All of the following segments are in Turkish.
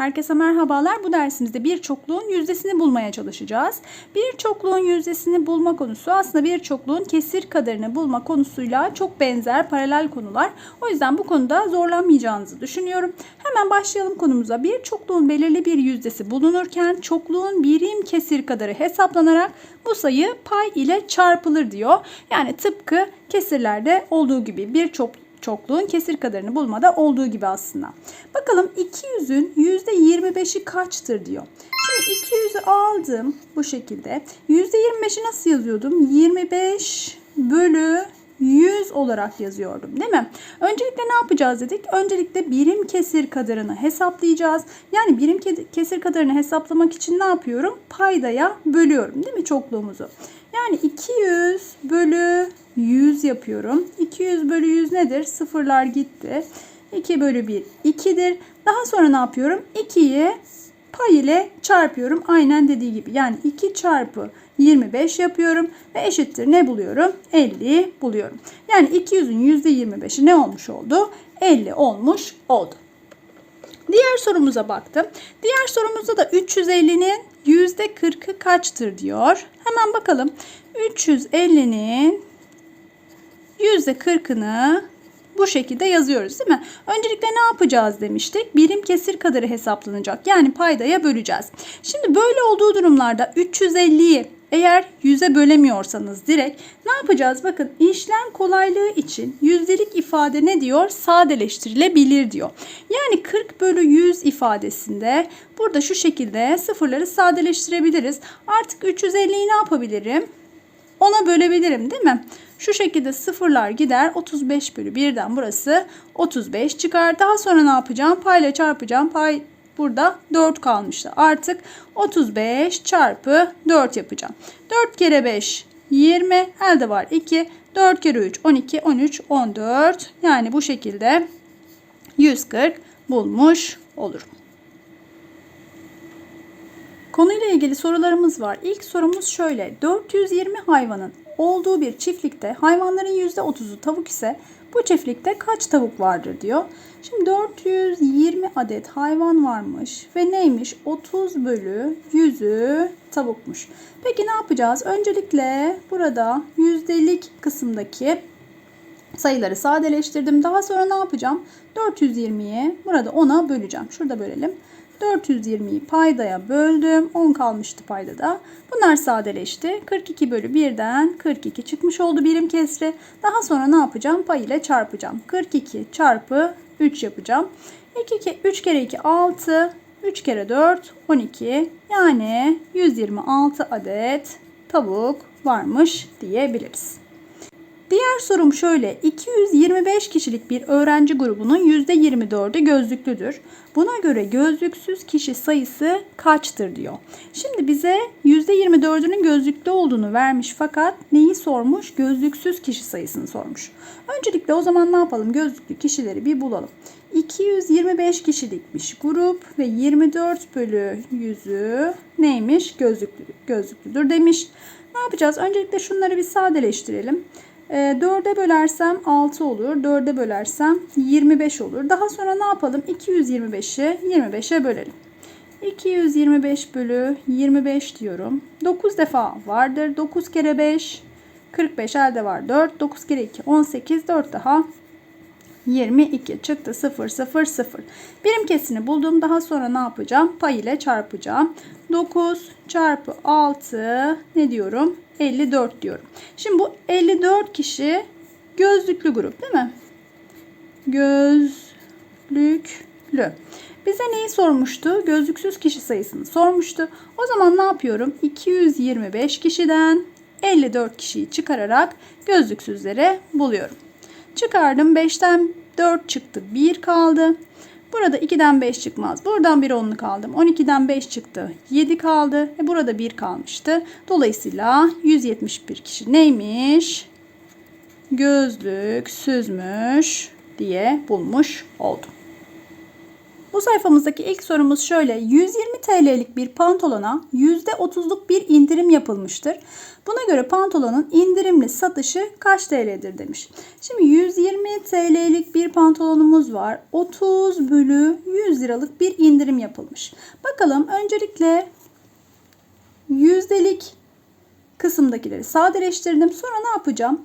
Herkese merhabalar. Bu dersimizde bir çokluğun yüzdesini bulmaya çalışacağız. Bir çokluğun yüzdesini bulma konusu aslında bir çokluğun kesir kadarını bulma konusuyla çok benzer paralel konular. O yüzden bu konuda zorlanmayacağınızı düşünüyorum. Hemen başlayalım konumuza. Bir çokluğun belirli bir yüzdesi bulunurken çokluğun birim kesir kadarı hesaplanarak bu sayı pay ile çarpılır diyor. Yani tıpkı kesirlerde olduğu gibi bir çok çokluğun kesir kadarını bulmada olduğu gibi aslında. Bakalım 200'ün %25'i kaçtır diyor. Şimdi 200'ü aldım bu şekilde. %25'i nasıl yazıyordum? 25 bölü 100 olarak yazıyordum değil mi? Öncelikle ne yapacağız dedik? Öncelikle birim kesir kadarını hesaplayacağız. Yani birim kesir kadarını hesaplamak için ne yapıyorum? Paydaya bölüyorum değil mi çokluğumuzu? Yani 200 bölü 100 yapıyorum. 200 bölü 100 nedir? Sıfırlar gitti. 2 bölü 1 2'dir. Daha sonra ne yapıyorum? 2'yi pay ile çarpıyorum. Aynen dediği gibi. Yani 2 çarpı 25 yapıyorum ve eşittir ne buluyorum? 50 buluyorum. Yani 200'ün %25'i ne olmuş oldu? 50 olmuş oldu. Diğer sorumuza baktım. Diğer sorumuzda da 350'nin %40'ı kaçtır diyor. Hemen bakalım. 350'nin %40'ını bu şekilde yazıyoruz değil mi? Öncelikle ne yapacağız demiştik? Birim kesir kadarı hesaplanacak. Yani paydaya böleceğiz. Şimdi böyle olduğu durumlarda 350'yi eğer 100'e bölemiyorsanız direkt ne yapacağız? Bakın işlem kolaylığı için yüzdelik ifade ne diyor? Sadeleştirilebilir diyor. Yani 40 bölü 100 ifadesinde burada şu şekilde sıfırları sadeleştirebiliriz. Artık 350'yi ne yapabilirim? Ona bölebilirim değil mi? Şu şekilde sıfırlar gider. 35 bölü 1'den burası 35 çıkar. Daha sonra ne yapacağım? Payla çarpacağım. Pay burada 4 kalmıştı. Artık 35 çarpı 4 yapacağım. 4 kere 5 20. Elde var 2. 4 kere 3 12 13 14. Yani bu şekilde 140 bulmuş olurum. Konuyla ilgili sorularımız var. İlk sorumuz şöyle. 420 hayvanın olduğu bir çiftlikte hayvanların %30'u tavuk ise bu çiftlikte kaç tavuk vardır diyor. Şimdi 420 adet hayvan varmış ve neymiş? 30 bölü 100'ü tavukmuş. Peki ne yapacağız? Öncelikle burada yüzdelik kısımdaki sayıları sadeleştirdim. Daha sonra ne yapacağım? 420'yi burada 10'a böleceğim. Şurada bölelim. 420'yi paydaya böldüm. 10 kalmıştı paydada. Bunlar sadeleşti. 42 bölü 1'den 42 çıkmış oldu birim kesri. Daha sonra ne yapacağım? Pay ile çarpacağım. 42 çarpı 3 yapacağım. 2, 3 kere 2 6. 3 kere 4 12. Yani 126 adet tavuk varmış diyebiliriz. Diğer sorum şöyle. 225 kişilik bir öğrenci grubunun %24'ü gözlüklüdür. Buna göre gözlüksüz kişi sayısı kaçtır diyor. Şimdi bize %24'ünün gözlüklü olduğunu vermiş fakat neyi sormuş? Gözlüksüz kişi sayısını sormuş. Öncelikle o zaman ne yapalım? Gözlüklü kişileri bir bulalım. 225 kişilikmiş grup ve 24 bölü 100'ü neymiş? Gözlüklü, gözlüklüdür demiş. Ne yapacağız? Öncelikle şunları bir sadeleştirelim. 4'e bölersem 6 olur. 4'e bölersem 25 olur. Daha sonra ne yapalım? 225'i 25'e bölelim. 225 bölü 25 diyorum. 9 defa vardır. 9 kere 5 45 elde var 4. 9 kere 2 18 4 daha 22 çıktı 0 0 0. Birim kesini buldum. Daha sonra ne yapacağım? Pay ile çarpacağım. 9 çarpı 6 ne diyorum? 54 diyorum. Şimdi bu 54 kişi gözlüklü grup değil mi? Gözlüklü. Bize neyi sormuştu? Gözlüksüz kişi sayısını sormuştu. O zaman ne yapıyorum? 225 kişiden 54 kişiyi çıkararak gözlüksüzleri buluyorum. Çıkardım. 5'ten 4 çıktı. 1 kaldı. Burada 2'den 5 çıkmaz. Buradan bir onluk aldım. 12'den 5 çıktı. 7 kaldı. E burada 1 kalmıştı. Dolayısıyla 171 kişi neymiş? Gözlük süzmüş diye bulmuş oldum. Bu sayfamızdaki ilk sorumuz şöyle. 120 TL'lik bir pantolona %30'luk bir indirim yapılmıştır. Buna göre pantolonun indirimli satışı kaç TL'dir demiş. Şimdi 120 TL'lik bir pantolonumuz var. 30 bölü 100 liralık bir indirim yapılmış. Bakalım öncelikle yüzdelik kısımdakileri sadeleştirdim. Sonra ne yapacağım?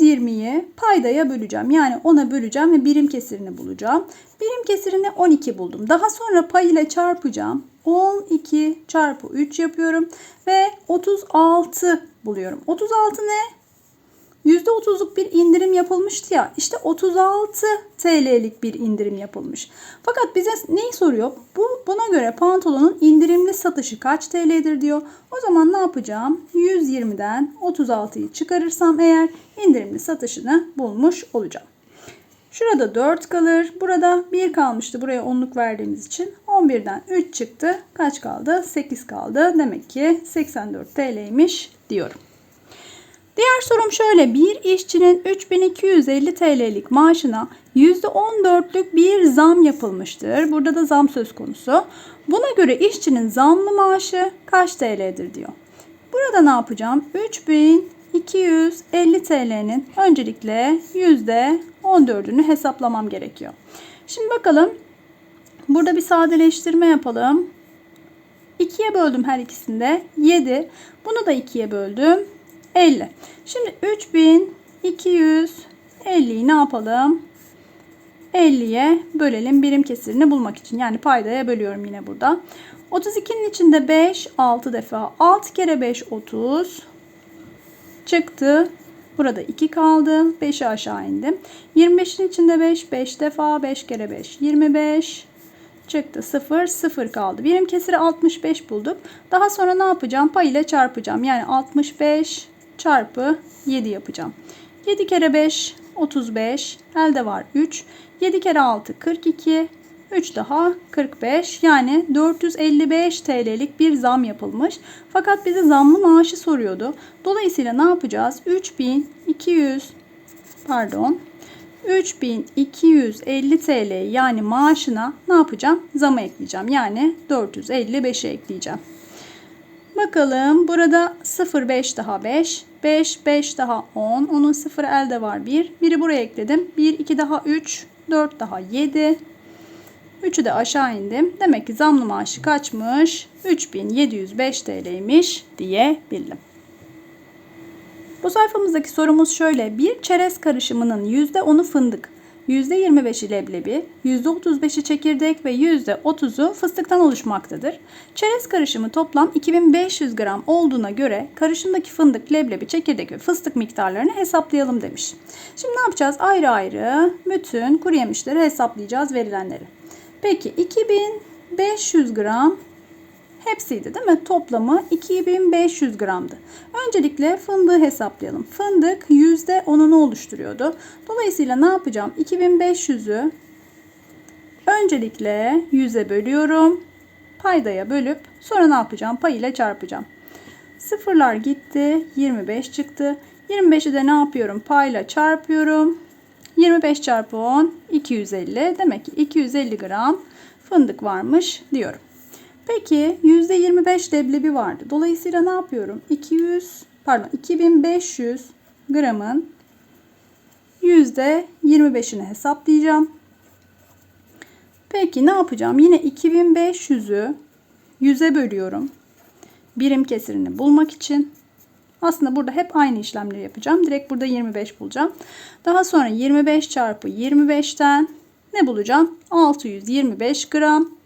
120'yi paydaya böleceğim. Yani 10'a böleceğim ve birim kesirini bulacağım. Birim kesirini 12 buldum. Daha sonra pay ile çarpacağım. 12 çarpı 3 yapıyorum. Ve 36 buluyorum. 36 ne? %30'luk bir indirim yapılmıştı ya. İşte 36 TL'lik bir indirim yapılmış. Fakat bize neyi soruyor? Bu buna göre pantolonun indirimli satışı kaç TL'dir diyor. O zaman ne yapacağım? 120'den 36'yı çıkarırsam eğer indirimli satışını bulmuş olacağım. Şurada 4 kalır. Burada 1 kalmıştı. Buraya 10'luk verdiğimiz için 11'den 3 çıktı. Kaç kaldı? 8 kaldı. Demek ki 84 TL'ymiş diyorum. Diğer sorum şöyle. Bir işçinin 3250 TL'lik maaşına %14'lük bir zam yapılmıştır. Burada da zam söz konusu. Buna göre işçinin zamlı maaşı kaç TL'dir diyor. Burada ne yapacağım? 3250 TL'nin öncelikle %14'ünü hesaplamam gerekiyor. Şimdi bakalım. Burada bir sadeleştirme yapalım. 2'ye böldüm her ikisinde. 7. Bunu da 2'ye böldüm. 50. Şimdi 3250'yi ne yapalım? 50'ye bölelim birim kesirini bulmak için. Yani paydaya bölüyorum yine burada. 32'nin içinde 5 6 defa. 6 kere 5 30 çıktı. Burada 2 kaldı. 5'i aşağı indim. 25'in içinde 5 5 defa. 5 kere 5 25 çıktı. 0 0 kaldı. Birim kesiri 65 bulduk. Daha sonra ne yapacağım? Pay ile çarpacağım. Yani 65 çarpı 7 yapacağım. 7 kere 5 35. Elde var 3. 7 kere 6 42. 3 daha 45 yani 455 TL'lik bir zam yapılmış. Fakat bize zamlı maaşı soruyordu. Dolayısıyla ne yapacağız? 3200 pardon 3250 TL yani maaşına ne yapacağım? Zamı ekleyeceğim. Yani 455'e ekleyeceğim. Bakalım burada 0 5 daha 5. 5 5 daha 10. Onun 0 elde var 1. Biri buraya ekledim. 1 2 daha 3. 4 daha 7. 3'ü de aşağı indim. Demek ki zamlı maaşı kaçmış? 3705 TL'ymiş diyebildim. Bu sayfamızdaki sorumuz şöyle. Bir çerez karışımının %10'u fındık, %25'i leblebi, %35'i çekirdek ve %30'u fıstıktan oluşmaktadır. Çerez karışımı toplam 2500 gram olduğuna göre karışımdaki fındık, leblebi, çekirdek ve fıstık miktarlarını hesaplayalım demiş. Şimdi ne yapacağız? Ayrı ayrı bütün kuru yemişleri hesaplayacağız verilenleri. Peki 2500 gram hepsiydi değil mi? Toplamı 2500 gramdı. Öncelikle fındığı hesaplayalım. Fındık %10'unu oluşturuyordu. Dolayısıyla ne yapacağım? 2500'ü öncelikle 100'e bölüyorum. Paydaya bölüp sonra ne yapacağım? Pay ile çarpacağım. Sıfırlar gitti. 25 çıktı. 25'i de ne yapıyorum? Payla çarpıyorum. 25 çarpı 10 250. Demek ki 250 gram fındık varmış diyorum. Peki %25 leblebi vardı. Dolayısıyla ne yapıyorum? 200 pardon 2500 gramın %25'ini hesaplayacağım. Peki ne yapacağım? Yine 2500'ü 100'e bölüyorum. Birim kesirini bulmak için. Aslında burada hep aynı işlemleri yapacağım. Direkt burada 25 bulacağım. Daha sonra 25 çarpı 25'ten ne bulacağım? 625 gram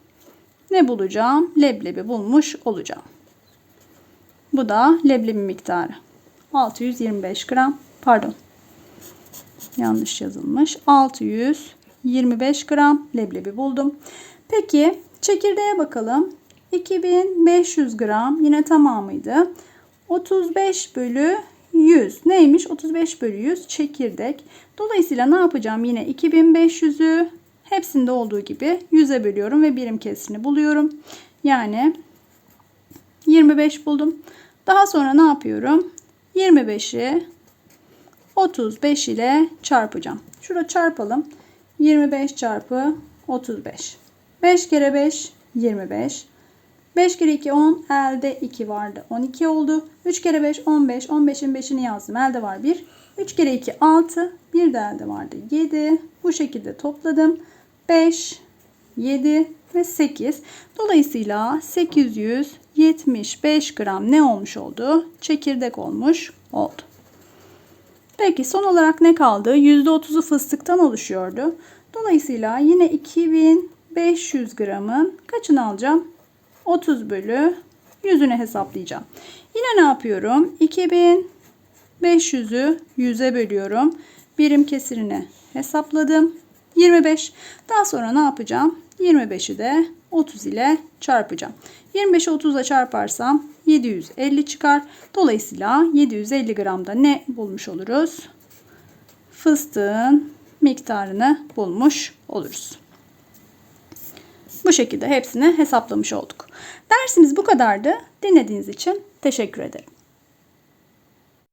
ne bulacağım? Leblebi bulmuş olacağım. Bu da leblebi miktarı. 625 gram. Pardon. Yanlış yazılmış. 625 gram leblebi buldum. Peki çekirdeğe bakalım. 2500 gram yine tamamıydı. 35 bölü 100 neymiş? 35 bölü 100 çekirdek. Dolayısıyla ne yapacağım? Yine 2500'ü hepsinde olduğu gibi 100'e bölüyorum ve birim kesirini buluyorum. Yani 25 buldum. Daha sonra ne yapıyorum? 25'i 35 ile çarpacağım. Şurada çarpalım. 25 çarpı 35. 5 kere 5 25. 5 kere 2 10 elde 2 vardı. 12 oldu. 3 kere 5 15. 15'in 5'ini yazdım. Elde var 1. 3 kere 2 6. Bir de elde vardı 7. Bu şekilde topladım. 5 7 ve 8. Dolayısıyla 875 gram ne olmuş oldu? Çekirdek olmuş oldu. Peki son olarak ne kaldı? %30'u fıstıktan oluşuyordu. Dolayısıyla yine 2500 gramın kaçını alacağım? 30 bölü 100'ünü hesaplayacağım. Yine ne yapıyorum? 2500'ü 100'e bölüyorum. Birim kesirini hesapladım. 25. Daha sonra ne yapacağım? 25'i de 30 ile çarpacağım. 25'i 30 ile çarparsam 750 çıkar. Dolayısıyla 750 gramda ne bulmuş oluruz? Fıstığın miktarını bulmuş oluruz. Bu şekilde hepsini hesaplamış olduk. Dersimiz bu kadardı. Dinlediğiniz için teşekkür ederim.